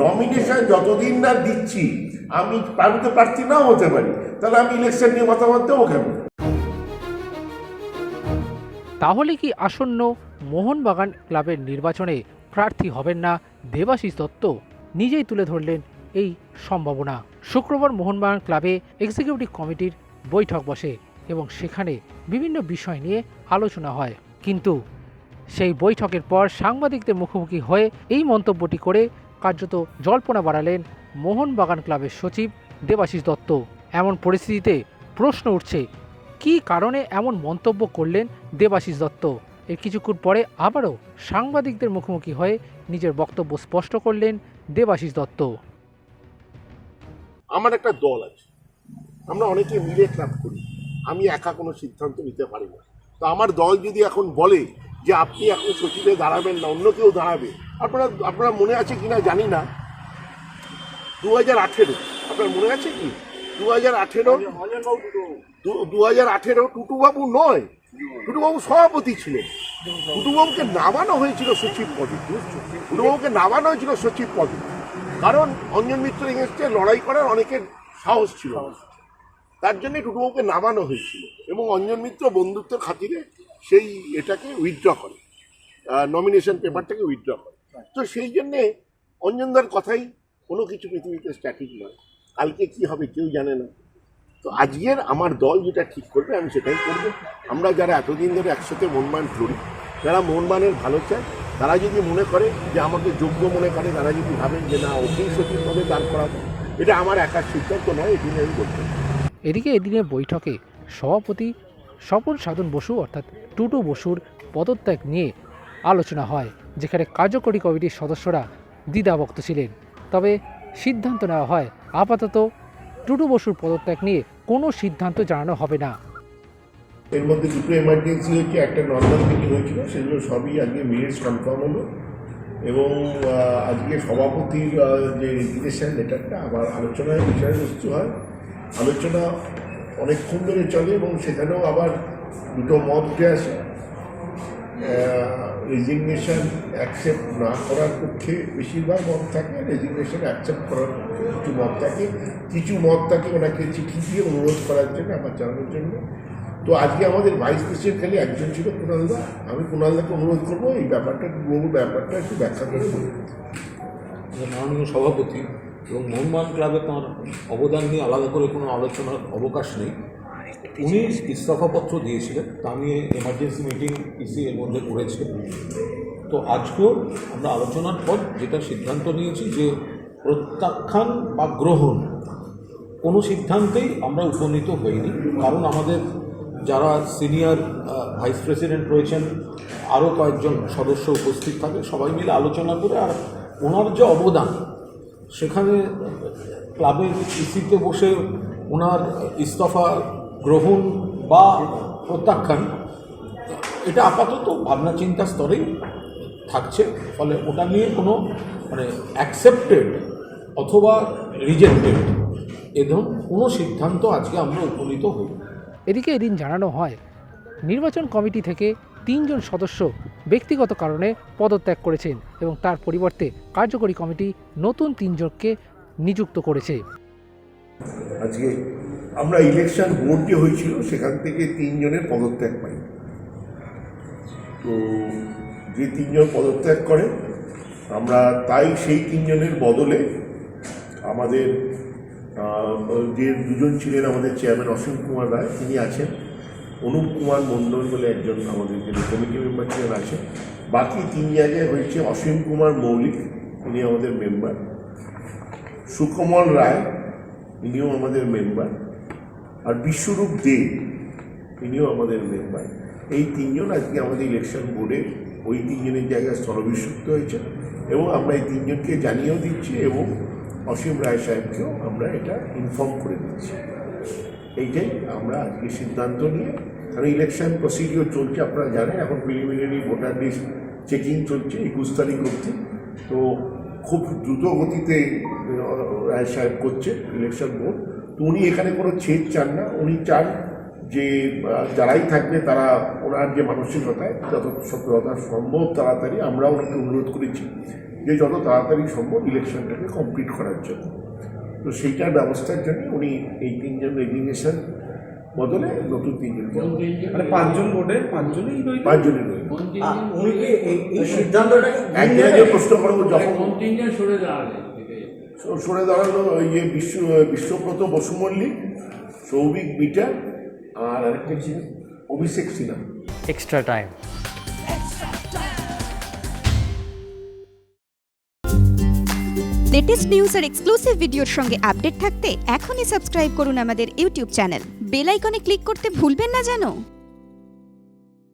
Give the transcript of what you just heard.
Nomination যতদিন না দিচ্ছি, আমি আমি তো প্রার্থী নাও হতে পারি। তাহলে আমি ইলেকশন নিয়ে মতামত দেবো কেন? তাহলে কি আসন্ন মোহনবাগান ক্লাবের নির্বাচনে প্রার্থী হবেন না দেবাশিস দত্ত? নিজেই তুলে ধরলেন এই সম্ভাবনা। শুক্রবার মোহনবাগান ক্লাবে এক্সিকিউটিভ কমিটির বৈঠক বসে এবং সেখানে বিভিন্ন বিষয় নিয়ে আলোচনা হয়। কিন্তু সেই বৈঠকের পর সাংবাদিকদের মুখোমুখি হয়ে এই মন্তব্যটি করে কার্যত জল্পনা বাড়ালেন মোহনবাগান ক্লাবের সচিব দেবাশিস দত্ত। এমন পরিস্থিতিতে প্রশ্ন উঠছে, কী কারণে এমন মন্তব্য করলেন দেবাশিস দত্ত? এর কিছুক্ষণ পরে আবারও সাংবাদিকদের মুখোমুখি হয়ে নিজের বক্তব্য স্পষ্ট করলেন দেবাশিস দত্ত। আমার একটা দল আছে। আমরা অনেকে মিলে ক্লাব করি। আমি একা কোনো সিদ্ধান্ত নিতে পারি না। তো আমার দল যদি এখন বলে যে আপনি এখন সচিবে দাঁড়াবেন না, অন্য কেউ দাঁড়াবে আপনারা আপনারা মনে আছে কি না জানি না। দু হাজার আঠেরো। আপনার মনে আছে কি? দু হাজার আঠেরো, দু হাজার আঠেরো টুটুবাবু নয়। টুটুবাবু সভাপতি ছিলেন। টুটুবাবুকে নামানো হয়েছিল সচিব পদে। টুটুবাবুকে নামানো হয়েছিল সচিব পদে। কারণ অঞ্জন মিত্র এগেনস্টে লড়াই করার অনেকের সাহস ছিল। তার জন্য টুটুবাবুকে নামানো হয়েছিল এবং অঞ্জন মিত্র বন্ধুত্বের খাতিরে সেই এটাকে উইথড্র করে। নমিনেশন পেপারটাকে উইথড্র করে। তো সেই জন্যে অঞ্জনদার কথাই কোনো কিছু পৃথিবীতে স্ট্যাটিক নয়। কালকে কি হবে কেউ জানে না। তো আজকের আমার দল যেটা ঠিক করবে, আমি সেটাই করব। আমরা যারা এতদিন ধরে একসাথে মনমান লড়ি যারা মনমানের ভালো চায়, তারা যদি মনে করে যে আমাকে যোগ্য মনে করে, তারা যদি ভাবেন যে না ওকেই সঠিক পদে দাঁড় করাবো এটা আমার একার সিদ্ধান্ত নয়, এটি আমি করতে এদিকে এদিনের বৈঠকে সভাপতি স্বপন সাধন বসু, অর্থাৎ টুটু বসুর পদত্যাগ নিয়ে আলোচনা হয়, যেখানে কার্যকরী কমিটির সদস্যরা দ্বিধাভক্ত ছিলেন। তবে সিদ্ধান্ত নেওয়া হয়, আপাতত টুটু বসুর পদত্যাগ নিয়ে কোনো সিদ্ধান্ত জানানো হবে না। এর মধ্যে দুটো এমার্জেন্সি হচ্ছে একটা নর্মাল মিটিং হয়েছিল, সেগুলো সবই আজকে মিনিটস কনফার্ম হলো এবং আজকে সভাপতির যে রেজিগনেশন লেটারটা আবার আলোচনায় বিষয়বস্তু হয়। আলোচনা অনেকক্ষণ ধরে চলে এবং সেখানেও আবার দুটো মত উঠে আসে। রেজিগনেশন অ্যাকসেপ্ট না করার পক্ষে বেশিরভাগ মত থাকে রেজিগনেশন অ্যাকসেপ্ট করার কিছু মত থাকে। কিছু মত থাকে ওনাকে চিঠি দিয়ে অনুরোধ করার জন্য, আমার জানানোর জন্য। তো আজকে আমাদের ভাইস প্রেসিডেন্ট খালি একজন ছিল কুণালদা আমি কুণালদাকে অনুরোধ করব এই ব্যাপারটা পুরো ব্যাপারটা একটু ব্যাখ্যা করে বলুন। মাননীয় সভাপতি এবং মোহনবাগান ক্লাবে তাঁর অবদান নিয়ে আলাদা করে কোনো আলোচনার অবকাশ নেই। উনি ইস্তফাপত্র দিয়েছিলেন তা নিয়ে এমার্জেন্সি মিটিং ইসি এর মধ্যে করেছে। তো আজকেও আমরা আলোচনার পর যেটা সিদ্ধান্ত নিয়েছি যে প্রত্যাখ্যান বা গ্রহণ কোনো সিদ্ধান্তেই আমরা উপনীত হইনি। কারণ আমাদের যারা সিনিয়র ভাইস প্রেসিডেন্ট রয়েছেন আরও কয়েকজন সদস্য উপস্থিত থাকে সবাই মিলে আলোচনা করে আর ওনার যে অবদান সেখানে ক্লাবের ইসিতে বসে ওনার ইস্তফা গ্রহণ বা প্রত্যাখ্যান এটা আপাতত ভাবনা চিন্তা স্তরেই থাকছে। ফলে ওটা নিয়ে কোনো মানে অ্যাকসেপ্টেড অথবা রিজেক্টেড এ ধরুন কোনো সিদ্ধান্ত আজকে আমরা উপনীত হই। এদিকে এদিন জানানো হয় নির্বাচন কমিটি থেকে তিনজন সদস্য ব্যক্তিগত কারণে পদত্যাগ করেছেন এবং তার পরিবর্তে কার্যকরী কমিটি নতুন তিনজনকে নিযুক্ত করেছে। আজকে আমরা ইলেকশন বোর্ড যে হয়েছিল, সেখান থেকে তিনজনের পদত্যাগ পাই। তো যে তিনজন পদত্যাগ করে, আমরা তাই সেই তিনজনের বদলে আমাদের যে দুজন ছিলেন আমাদের চেয়ারম্যান অসীম কুমার রায়, তিনি আছেন। অনুপ কুমার মণ্ডল বলে একজন আমাদের যিনি কমিটি মেম্বার ছিলেন আছেন। বাকি তিন জায়গায় হয়েছে অসীম কুমার মৌলিক, উনি আমাদের মেম্বার সুকমল রায়, ইনিও আমাদের মেম্বার আর বিশ্বরূপ দে ইনিও আমাদের মেম্বার এই তিনজন আজকে আমাদের ইলেকশন বোর্ডে ওই তিনজনের জায়গায় স্থলবিশুদ্ধ হয়েছে এবং আমরা এই তিনজনকে জানিয়েও দিচ্ছি এবং অসীম রায় সাহেবকেও আমরা এটা ইনফর্ম করে দিচ্ছি। এইটাই আমরা আজকে সিদ্ধান্ত নিয়ে, কারণ ইলেকশন প্রসিডিওর চলছে, আপনারা জানেন, এখন প্রিলিমিনারি ভোটার লিস্ট চেকিং চলছে একুশ তারিখ অবধি। তো খুব দ্রুত গতিতে রায় সাহেব করছে ইলেকশন বোর্ড তো উনি এখানে কোনো ছেদ চান না। উনি চান যে যারাই থাকবে তারা ওনার যে মানসিকতায় যত যত সম্ভব তাড়াতাড়ি আমরা ওনাকে অনুরোধ করেছি যে যত তাড়াতাড়ি সম্ভব ইলেকশনটাকে কমপ্লিট করার জন্য। তো সেইটার ব্যবস্থার জন্য উনি এই তিনজন রেজিগনেশন বদলে নতুন তিনজন মানে পাঁচজন ভোটে পাঁচজনই পাঁচজনই রইল আহ, উনি কি এই এই সিদ্ধান্তটা? প্রশ্ন করব যখন তিনজন সরে স- সরে দাঁড়াল ওই যে বিশ্ব বিশ্বব্রত বসু মল্লিক সৌভিক বিটা আর আরেকটা ছিল? Abhishek Sinha. Extra time. Latest news আর এক্সক্লুসিভ ভিডিওর সঙ্গে আপডেট থাকতে এখনই সাবস্ক্রাইব করুন আমাদের ইউটিউব চ্যানেল বেল আইকনে ক্লিক করতে ভুলবেন না জানো